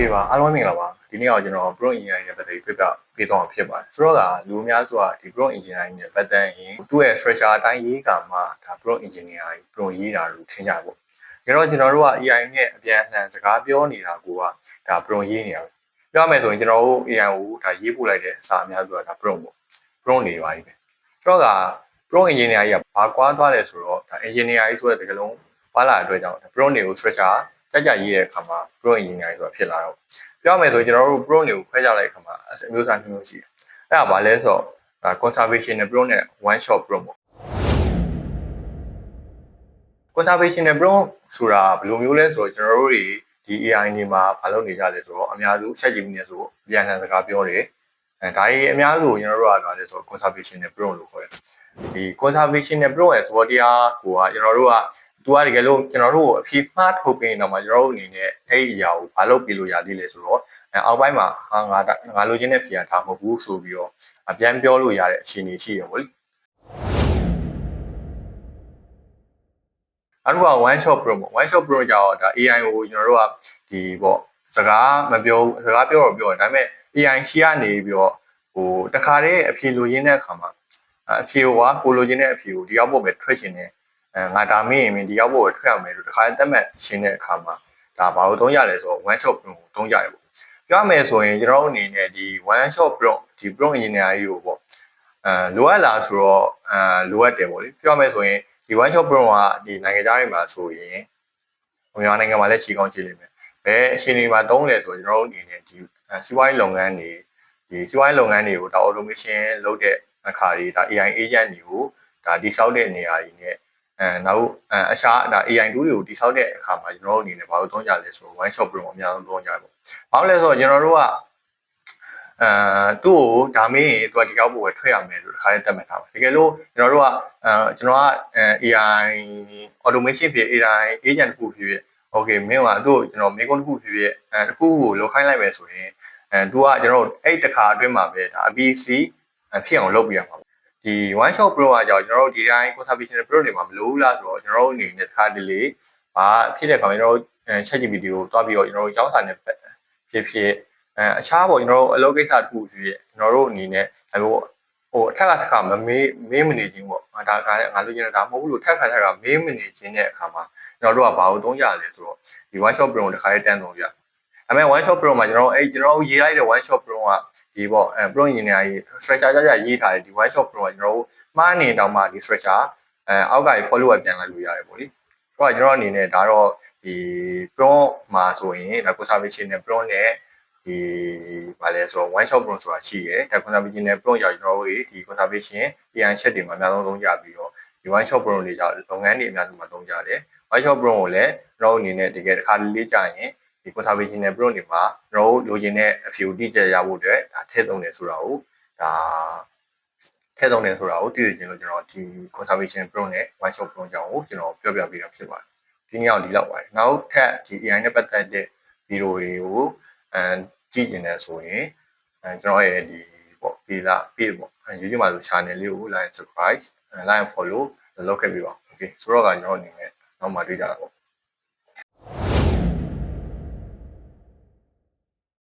Okay ပါအားလုံးမင်္ဂလာပါဒီနေ့တော့ကျွန်တော် Pro Engineering နဲ့ပတ်သက်ပြီးပြပြပေးသွားမှာဖြစ်ပါတယ်ဆိုတော့ကလူအများစုကဒီ Pro Engineering နဲ့ပတ်သက်ရင်သူ့ရဲ့ structure အတိုင်းရေးကမှဒါ Pro Engineering Pro ရေးတာလို့ထင်ကြပေါ့ဒါတော့ကျွန်တော်တို့က AI နဲ့အပြန်အလှန်စကားပြောနေတာကိုကဒါ Pro ရေးနေတာပဲပြောမယ်ဆိုရင်ကျွန်တော်တို့ AI ကိုဒါရေးပို့လိုက်တဲ့အစားအများစုကဒါ Pro ပေါ့ Pro နေပါပြီပဲဆိုတော့က Pro Engineering ကြီးကဘာကွာသွားလဲဆိုတော့ဒါ Engineering ဆိုတဲ့စကားလုံးပါလာတဲ့အတွက်ကြောင့် Pro တွေကို structure ကြကြရေးတဲ့အခါမှာ Pro Engineering ဆိုတာဖြစ်လာတော့ပြောမယ်ဆိုကျွန်တော်တို့ Pro တွေကိုခွဲခြားလိုက်အခါမှာအမျိုးအစားမျိုးမျိုးရှိတယ်အဲ့ဒါဘာလဲဆိုတော့ဒါ conservation နဲ့ Pro နဲ့ one shot Pro ပေါ့ conservation နဲ့ Pro ဆိုတာဘယ်လိုမျိုးလဲဆိုတော့ကျွန်တော်တို့တွေဒီ AI နေမှာမလုပ်နေကြလဲဆိုတော့အများစု ChatGPT နဲ့ဆိုပြန်လှန်စကားပြောတယ်အဲဒါကြီးအများစုကျွန်တော်တို့ကလာလဲဆိုတော့ conservation နဲ့ Pro လို့ခေါ်တယ်ဒီ conservation နဲ့ Pro ရဲ့သဘောတရားကိုကကျွန်တော်တို့က သူကတကယ်လို့ကျွန်တော်တို့ကိုအဖြေမှားထုတ်ပေးနေတော့မှကျွန်တော်တို့အနေနဲ့အဲ့ဒီအရာကိုမလုပ်ပြလို့ရသေးလေဆိုတော့အောက်ပိုင်းမှာဟာငါငါလိုချင်တဲ့ဖြေတာမဟုတ်ဘူးဆိုပြီးတော့အပြန်ပြောလို့ရတဲ့အခြေအနေရှိတယ်ဗောလေအဲ့တော့ one shot pro ပေါ့ one shot pro ကြတော့ဒါ AI ကိုကျွန်တော်တို့ကဒီပေါ့စကားမပြောစကားပြောတော့ပြောတယ်ဒါပေမဲ့ AI ရှိရနေပြီးတော့ဟိုတခါတည်းအဖြေလိုရင်းတဲ့အခါမှာအဖြေကကိုလိုချင်တဲ့အဖြေကိုဒီရောက်ဖို့ပဲထွက်ရှင်တယ် အဲငါဒါမင်းရင်ဒီရောက်ဖို့ပဲထွက်ရမယ်လို့တခါတည်းတက်မှတ်ရှင်းတဲ့အခါမှာဒါဘာလို့သုံးရလဲဆိုတော့ one shot pro ကိုသုံးကြတယ်ပေါ့ပြောမယ်ဆိုရင်ကျွန်တော်တို့အနေနဲ့ဒီ one shot pro ဒီ pro engineer ကြီးကိုပေါ့အဲလိုအပ်လားဆိုတော့အဲလိုအပ်တယ်ပေါ့လေပြောမယ်ဆိုရင်ဒီ one shot pro ကဒီနိုင်ငံသားတွေမှာဆိုရင်မြန်မာနိုင်ငံမှာလည်းခြေကောင်းခြေလိမ့်မယ်ဘယ်အချိန်တွေမှာတုံးလဲဆိုကျွန်တော်တို့အနေနဲ့ဒီစီးပွားရေးလုပ်ငန်းတွေဒီစီးပွားရေးလုပ်ငန်းတွေကိုဒါ automation လုပ်တဲ့အခါတွေဒါ AI agent တွေကိုဒါတိစောက်တဲ့နေရာတွေနဲ့ အဲနောက်အရှားဒါ AI tool တွေကိုတိစောက်တဲ့အခါမှာကျွန်တော်တို့အနေနဲ့ဘာလို့သုံးကြလဲဆိုတော့ one shot pro အများဆုံးသုံးကြတယ်ပေါ့။ဘာလို့လဲဆိုတော့ကျွန်တော်တို့ကအဲသူ့ကိုဒါမင်းရင်သူကဒီကောက်ဖို့ပဲထွက်ရမယ်လို့တစ်ခါလေးတက်မှတ်ထားပါတကယ်လို့ကျွန်တော်တို့ကအဲကျွန်တော်ကအဲ AI automation ဖြစ် AI agent တစ်ခုဖြစ်ဖြစ် okay မင်းကသူ့ကိုကျွန်တော်မေကွန်တစ်ခုဖြစ်ဖြစ်အဲတစ်ခုကိုလောက်ခိုင်းလိုက်မယ်ဆိုရင်အဲသူကကျွန်တော်တို့အဲ့တခါအတွင်းမှာပဲဒါ ABC ဖြစ်အောင်လုပ်ပြရမှာ ဒီ one shot pro ကကြောင့်ကျွန်တော်တို့ဒီတိုင်း conservation pro တွေမှာမလိုဘူးလားဆိုတော့ကျွန်တော်တို့အနေနဲ့တစ်ခါတလေဘာဖြစ်တဲ့ခါမှာကျွန်တော်တို့ ChatGPT ကိုတွားပြီးတော့ကျွန်တော်တို့ကျောင်းစာနဲ့ဖြစ်ဖြစ်အဲအခြားပေါ့ကျွန်တော်တို့အလုပ်ကိစ္စတစ်ခုဖြစ်ဖြစ်ကျွန်တော်တို့အနေနဲ့အဲလိုဟိုအထက်ကထက်ကမမေးမေးမနေခြင်းပေါ့ငါဒါကငါလိုချင်တာဒါမဟုတ်ဘူးလို့ထက်ခါထက်ကမေးမနေခြင်းတဲ့အခါမှာကျွန်တော်တို့ကဘာလို့သုံးရလဲဆိုတော့ဒီ one shot pro တစ်ခါလေးတန်းသုံးရ ဒါပေမဲ့ one shot pro မှာကျွန်တော်အဲ့ကျွန်တော်ရေးလိုက်တဲ့ one shot pro ကဒီပေါ့အဲ pro engineer ကြီး structure ကြကြရေးထားတယ်ဒီ one shot pro ကကျွန်တော်တို့မှားနေတောင်မှဒီ structure အဲအောက်က follow up ပြန်လိုက်လို့ရတယ်ပေါ့လေတော့ကျွန်တော်အနေနဲ့ဒါတော့ဒီ pro မှာဆိုရင်ဒါ conservation နဲ့ pro နဲ့ဒီဗာလဲဆိုတော့ one shot pro ဆိုတာရှိတယ်ဒါ conservation နဲ့ pro ကြောင့်ကျွန်တော်တို့ဒီ conservation AI ချက်တွေမှာအများဆုံးသုံးကြပြီးတော့ဒီ one shot pro တွေကြောင့်လုပ်ငန်းတွေအများစုမှာသုံးကြတယ် one shot pro ကိုလည်းကျွန်တော်အနေနဲ့တကယ်တစ်ခါလေးကြာရင် ဒီ conservation နဲ့ pro တွေမှာကျွန်တော်တို့လိုချင်တဲ့အဖြူတိကျရဖို့အတွက်ဒါထည့်သုံးတယ်ဆိုတာကိုဒါထည့်သုံးတယ်ဆိုတာကိုသိရခြင်းလို့ကျွန်တော်ဒီ conservation pro နဲ့ one shot pro ကြောင့်ကိုကျွန်တော်ပြောပြပေးတာဖြစ်ပါတယ်ဒီနေ့အောင်ဒီလောက်ပါတယ်နောက်ထပ်ဒီ AI နဲ့ပတ်သက်တဲ့ဗီဒီယိုတွေကိုအဲကြည့်ကျင်တယ်ဆိုရင်အဲကျွန်တော်ရဲ့ဒီပေါ့ page လာ page ပေါ့ YouTube မှာဆို channel လေးကို like subscribe like follow လုပ်ခဲ့ပြီးပါ okay ဆိုတော့ကကျွန်တော်အနေနဲ့နောက်မှတွေ့ကြတာပေါ့